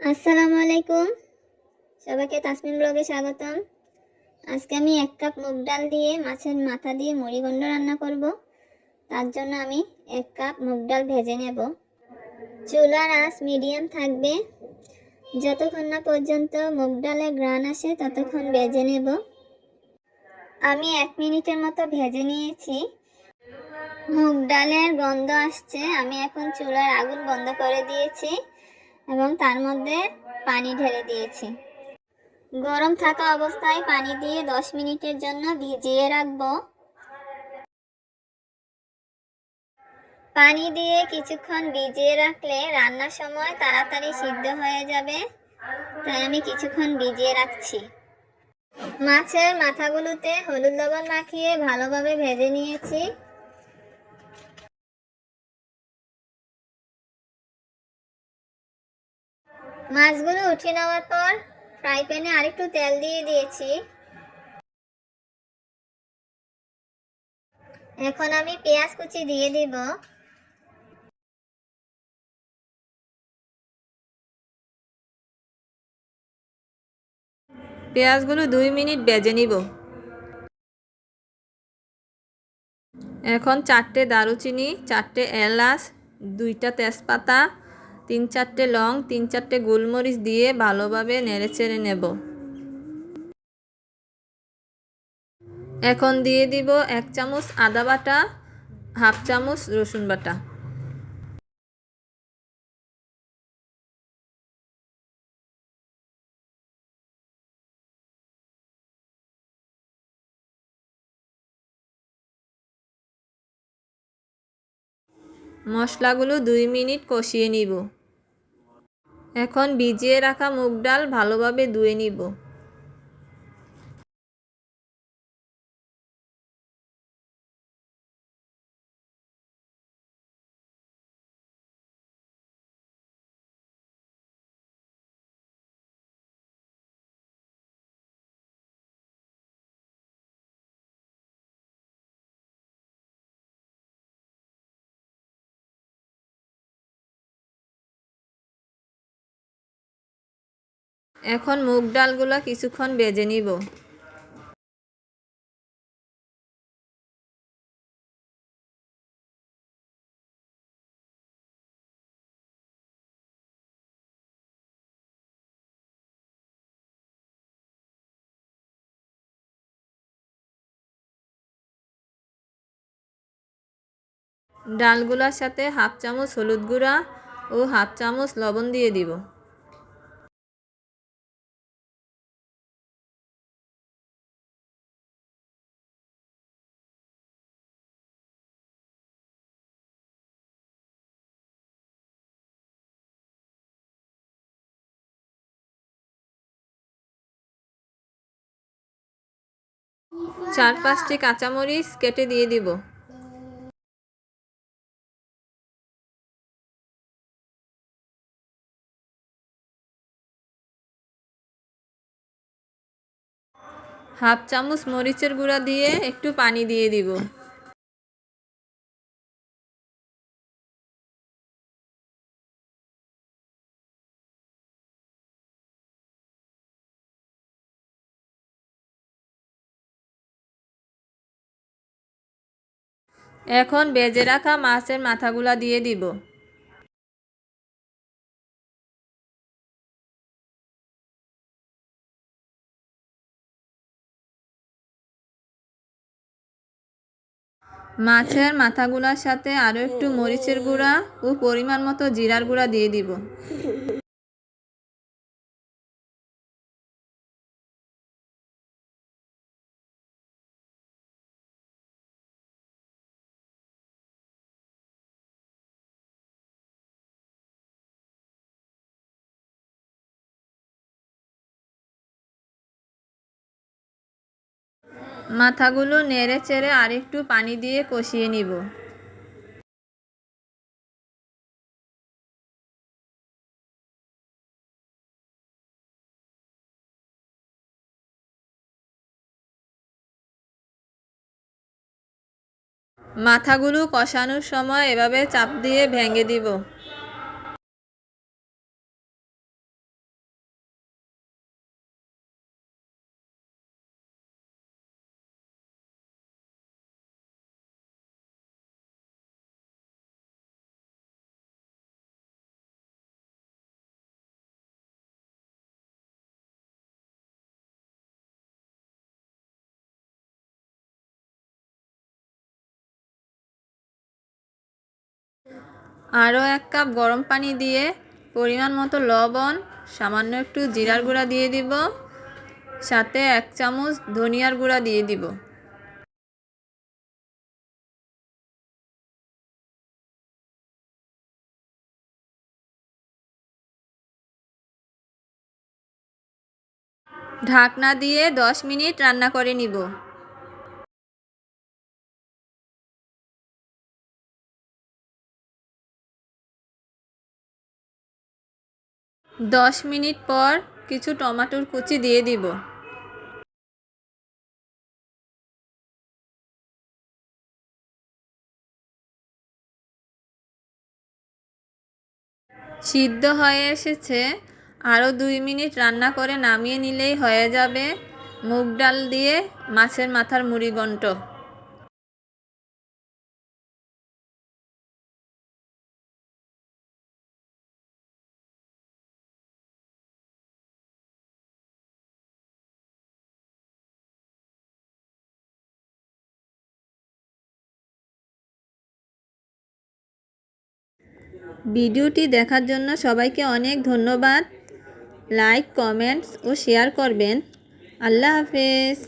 আসসালামু আলাইকুম। সবাইকে তাসমিন ব্লগে স্বাগতম। আজকে আমি এক কাপ মুগ ডাল দিয়ে, মাছের মাথা দিয়ে মুড়িগন্ড রান্না করব। তার জন্য আমি এক কাপ মুগ ডাল ভেজে নেব। চুলার আঁচ মিডিয়াম থাকবে। যতক্ষণ না পর্যন্ত মুগ ডালে গ্রান আসে, ততক্ষণ ভেজে নেব। আমি এক মিনিটের মতো ভেজে নিয়েছি। মুগ ডালের গন্ধ আসছে। আমি এখন চুলার আগুন বন্ধ করে দিয়েছি। এবং তার মধ্যে পানি ঢেলে দিয়েছি। গরম থাকা অবস্থায় পানি দিয়ে দশ মিনিটের জন্য ভিজিয়ে রাখব। পানি দিয়ে কিছুক্ষণ ভিজিয়ে রাখলে রান্নার সময় তাড়াতাড়ি সিদ্ধ হয়ে যাবে, তাই আমি কিছুক্ষণ ভিজিয়ে রাখছি। মাছের মাথাগুলোতে হলুদ লবণ মাখিয়ে ভালোভাবে ভেজে নিয়েছি। মাছগুলো উঠে নেওয়ার পর ফ্রাই প্যানে আরেকটু তেল দিয়ে দিয়েছি। এখন আমি পেঁয়াজ কুচি দিয়ে দিব। পেঁয়াজগুলো দুই মিনিট বেজে নিব। এখন চারটে দারুচিনি, চারটে এলাচ, দুইটা তেজপাতা তিন চারটে লং, তিন চারটে গোলমরিচ দিয়ে ভালোভাবে নেড়ে চেড়ে নেব। এখন দিয়ে দিব এক চামচ আদা বাটা, হাফ চামচ রসুন বাটা। মশলাগুলো দুই মিনিট কষিয়ে নিব। এখন ভিজিয়ে রাখা মুগ ডাল ভালোভাবে ধুয়ে নিব। এখন মুগ ডালগুলো কিছুক্ষণ বেজে নিব। ডালগুলোর সাথে হাফ চামচ হলুদ গুঁড়া ও হাফ চামচ লবণ দিয়ে দিব। চার পাঁচটি কাঁচামরিচ কেটে দিয়ে দিব। হাফ চামচ মরিচের গুঁড়া দিয়ে একটু পানি দিয়ে দিব। এখন বেজে রাখা মাছের মাথাগুলা দিয়ে দিব। মাছের মাথাগুলার সাথে আরও একটু মরিচের গুঁড়া ও পরিমাণ মতো জিরার গুঁড়া দিয়ে দিব। মাথাগুলো নেড়ে চেড়ে আরেকটু পানি দিয়ে কষিয়ে নিব। মাথাগুলো কষানোর সময় এভাবে চাপ দিয়ে ভেঙে দিব। আরও এক কাপ গরম পানি দিয়ে পরিমাণ মতো লবণ, সামান্য একটু জিরার গুঁড়া দিয়ে দিব, সাথে এক চামচ ধনিয়ার গুঁড়া দিয়ে দিব। ঢাকনা দিয়ে দশ মিনিট রান্না করে নিব। দশ মিনিট পর কিছু টমাটোর কুচি দিয়ে দিব। সিদ্ধ হয়ে এসেছে। আরও দুই মিনিট রান্না করে নামিয়ে নিলেই হয়ে যাবে। মুগ ডাল দিয়ে মাছের মাথার মুড়িঘণ্ট। ভিডিওটি দেখার জন্য সবাইকে অনেক ধন্যবাদ। লাইক কমেন্টস ও শেয়ার করবেন। আল্লাহ হাফেজ।